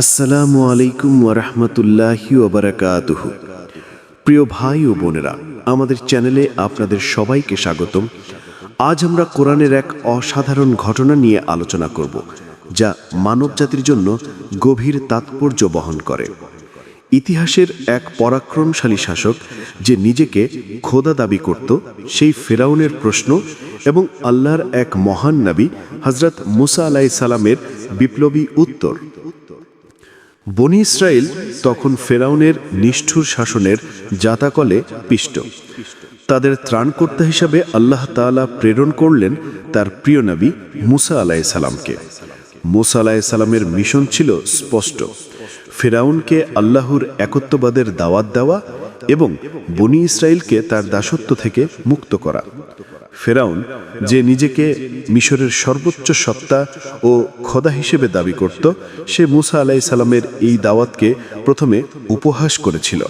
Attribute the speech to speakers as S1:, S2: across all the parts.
S1: আসসালামু আলাইকুম ওরহমতুল্লাহি ওবরাকাতুহ প্রিয় ভাই ও বোনেরা, আমাদের চ্যানেলে আপনাদের সবাইকে স্বাগতম। আজ আমরা কোরআনের এক অসাধারণ ঘটনা নিয়ে আলোচনা করব, যা মানবজাতির জন্য গভীর তাৎপর্য বহন করে। ইতিহাসের এক পরাক্রমশালী শাসক যে নিজেকে খোদা দাবি করত, সেই ফেরাউনের প্রশ্ন এবং আল্লাহর এক মহান নবী হজরত মুসা আলাহি সালামের বিপ্লবী উত্তর। বনি ইসরায়েল তখন ফেরাউনের নিষ্ঠুর শাসনের জাতাকলে পিষ্ট। তাদের ত্রাণকর্তা হিসাবে আল্লাহ তাআলা প্রেরণ করলেন তার প্রিয় নবী মুসা আলাইসালামকে মুসা আলাইসালামের মিশন ছিল স্পষ্ট। ফেরাউনকে আল্লাহর একত্ববাদের দাওয়াত দেওয়া এবং বনি ইসরায়েলকে তার দাসত্ব থেকে মুক্ত করা। ফেরাউন, যে নিজেকে মিশরের সর্বোচ্চ সত্তা ও খোদা হিসেবে দাবি করত, সে মুসা আলাই সালামের এই দাওয়াতকে প্রথমে উপহাস করেছিল।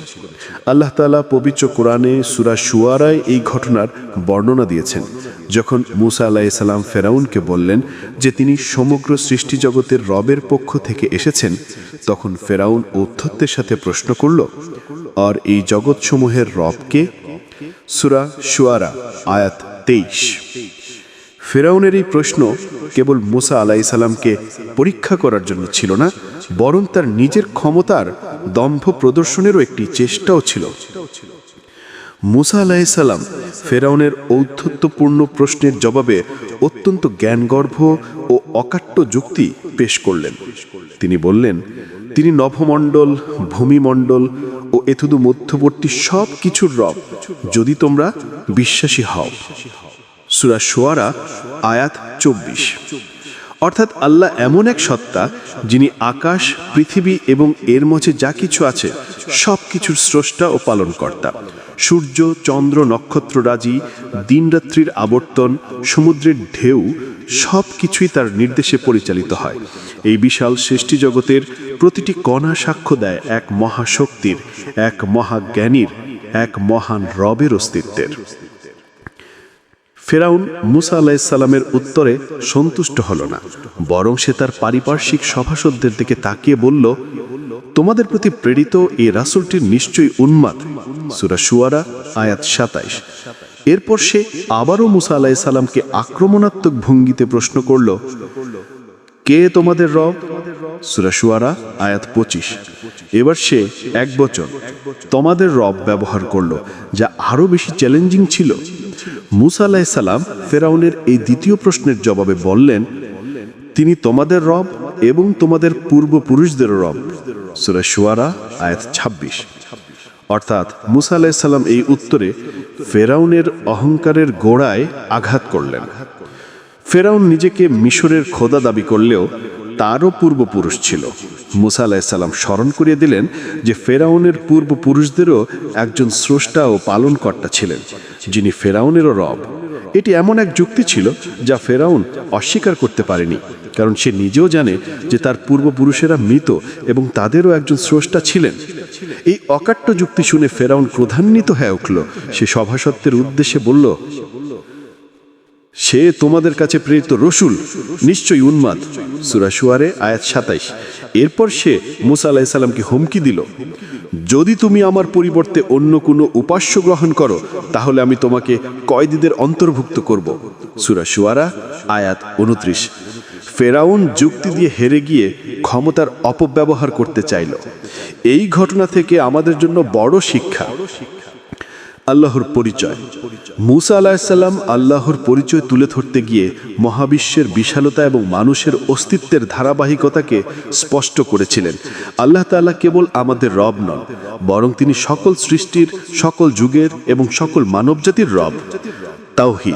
S1: আল্লাহ তালা পবিত্র কোরআনে সুরা সুয়ারায় এই ঘটনার বর্ণনা দিয়েছেন, যখন মুসা আলাহি সাল্লাম ফেরাউনকে বললেন যে তিনি সমগ্র সৃষ্টি জগতের রবের পক্ষ থেকে এসেছেন, তখন ফেরাউন ঔদ্ধত্যের সাথে প্রশ্ন করল, আর এই জগৎসমূহের রবকে? সুরা সুয়ারা আয়াত তেইশ। ফেরাউনের এই প্রশ্ন কেবল মুসা আলাই সালামকে পরীক্ষা করার জন্য ছিল না, বরং তার নিজের ক্ষমতার দম্ভ প্রদর্শনেরও একটি চেষ্টাও ছিল। মুসা আলাহিসাল্লাম ফেরাউনের ঔদ্ধত্যপূর্ণ প্রশ্নের জবাবে অত্যন্ত জ্ঞানগর্ভ ও অকাট্য যুক্তি পেশ করলেন। তিনি বললেন তিনি নভমণ্ডল, ভূমিমণ্ডল ও এথুদু মধ্যবর্তী সব কিছুর রব, যদি তোমরা বিশ্বাসী হও। সুরা সোয়ারা, আয়াত চব্বিশ। অর্থাৎ আল্লাহ এমন এক সত্তা, যিনি আকাশ, পৃথিবী এবং এর মধ্যে যা কিছু আছে সব কিছুর স্রষ্টা ও পালনকর্তা। সূর্য, চন্দ্র নক্ষত্ররাজি দিনরাত্রির আবর্তন, সমুদ্রের ঢেউ সব কিছুই তার নির্দেশে পরিচালিত হয়। এই বিশাল সৃষ্টি জগতের প্রতিটি কণা সাক্ষ্য দেয় এক মহাশক্তির, এক মহাজ্ঞানীর, এক মহান রবের অস্তিত্বের। ফেরাউন মুসা আলাহিসাল্লামের উত্তরে সন্তুষ্ট হল না, বরং সে তার পারিপার্শ্বিক সভাসদদের দিকে তাকিয়ে বলল, তোমাদের প্রতি প্রেরিত এই রাসুলটির নিশ্চয়ই উন্মাদ সুরা সুয়ারা আয়াত সাতাইশ। এরপর সে আবারও মুসা আলাহি সাল্লামকে আক্রমণাত্মক ভঙ্গিতে প্রশ্ন করল, কে তোমাদের রব? সুরা সুয়ারা আয়াত পঁচিশ। এবার সে এক বচন, তোমাদের রব ব্যবহার করল, যা আরও বেশি চ্যালেঞ্জিং ছিল। মুসা আলাহ সালাম ফেরাউনের এই দ্বিতীয় প্রশ্নের জবাবে বললেন, তিনি তোমাদের রব এবং তোমাদের পূর্বপুরুষদেরও রব। সুরা সুয়ারা আয়াত ছাব্বিশ। অর্থাৎ মুসা আলাহ সাল্লাম এই উত্তরে ফেরাউনের অহংকারের গোড়ায় আঘাত করলেন। ফেরাউন নিজেকে মিশরের খোদা দাবি করলেও তারও পূর্বপুরুষ ছিল। মুসা আলাহিসাল্লাম স্মরণ করিয়ে দিলেন যে ফেরাউনের পূর্বপুরুষদেরও একজন স্রষ্টা ও পালনকর্তা ছিলেন, যিনি ফেরাউনেরও রব। এটি এমন এক যুক্তি ছিল যা ফেরাউন অস্বীকার করতে পারেনি, কারণ সে নিজেও জানে যে তার পূর্বপুরুষেরা মৃত এবং তাদেরও একজন স্রষ্টা ছিলেন। এই অকাট্য যুক্তি শুনে ফেরাউন ক্রধান্বিত হয়ে উঠল। সে সভাসত্বের উদ্দেশ্যে বলল সে তোমাদের কাছে প্রেরিত রসুল, নিশ্চয়ই উন্মাদ। সুরাশুয়ারে আয়াত সাতাইশ। এরপর সে মুসা আলাহিসাল্লামকে হুমকি দিল। যদি তুমি আমার পরিবর্তে অন্য কোনো উপাস্য গ্রহণ করো, তাহলে আমি তোমাকে কয়েদিদের অন্তর্ভুক্ত করব। সুরাশুয়ারা আয়াত উনত্রিশ। ফেরাউন যুক্তি দিয়ে হেরে গিয়ে ক্ষমতার অপব্যবহার করতে চাইল। এই ঘটনা থেকে আমাদের জন্য বড় শিক্ষা। আল্লাহর পরিচয়। মুসা আলাহিসাল্লাম আল্লাহর পরিচয় তুলে ধরতে গিয়ে মহাবিশ্বের বিশালতা এবং মানুষের অস্তিত্বের ধারাবাহিকতাকে স্পষ্ট করেছিলেন। আল্লাহ তাল্লাহ কেবল আমাদের রব নন, বরং তিনি সকল সৃষ্টির, সকল যুগের এবং সকল মানবজাতির রব। তাওহিদ।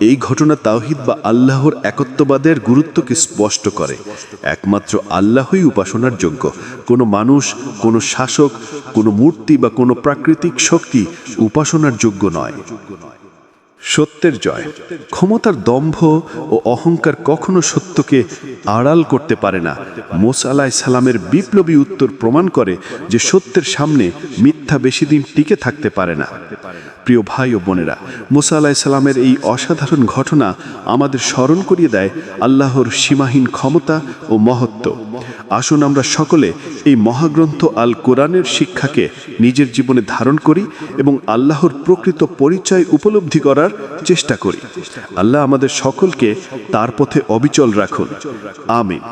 S1: এই ঘটনা তাওহিদ বা আল্লাহর একত্ববাদের গুরুত্বকে স্পষ্ট করে। একমাত্র আল্লাহই উপাসনার যোগ্য। কোনো মানুষ, কোনো শাসক, কোনো মূর্তি বা কোনো প্রাকৃতিক শক্তি উপাসনার যোগ্য নয়। সত্যের জয়। ক্ষমতার দম্ভ ও অহংকার কখনো সত্যকে আড়াল করতে পারে না। মোসা আলাহ সালামের বিপ্লবী উত্তর প্রমাণ করে যে সত্যের সামনে মিথ্যা বেশি দিন টিকে থাকতে পারে না। প্রিয় ভাই ও বোনেরা, মোসা আলাহ সালামের এই অসাধারণ ঘটনা আমাদের স্মরণ করিয়ে দেয় আল্লাহর সীমাহীন ক্ষমতা ও মহত্ব। আসুন আমরা সকলে এই মহাগ্রন্থ আল কোরআনের শিক্ষাকে নিজের জীবনে ধারণ করি এবং আল্লাহর প্রকৃত পরিচয় উপলব্ধি করার চেষ্টা করি। আল্লাহ আমাদের সকলকে তার পথে অবিচল রাখুন। আমিন।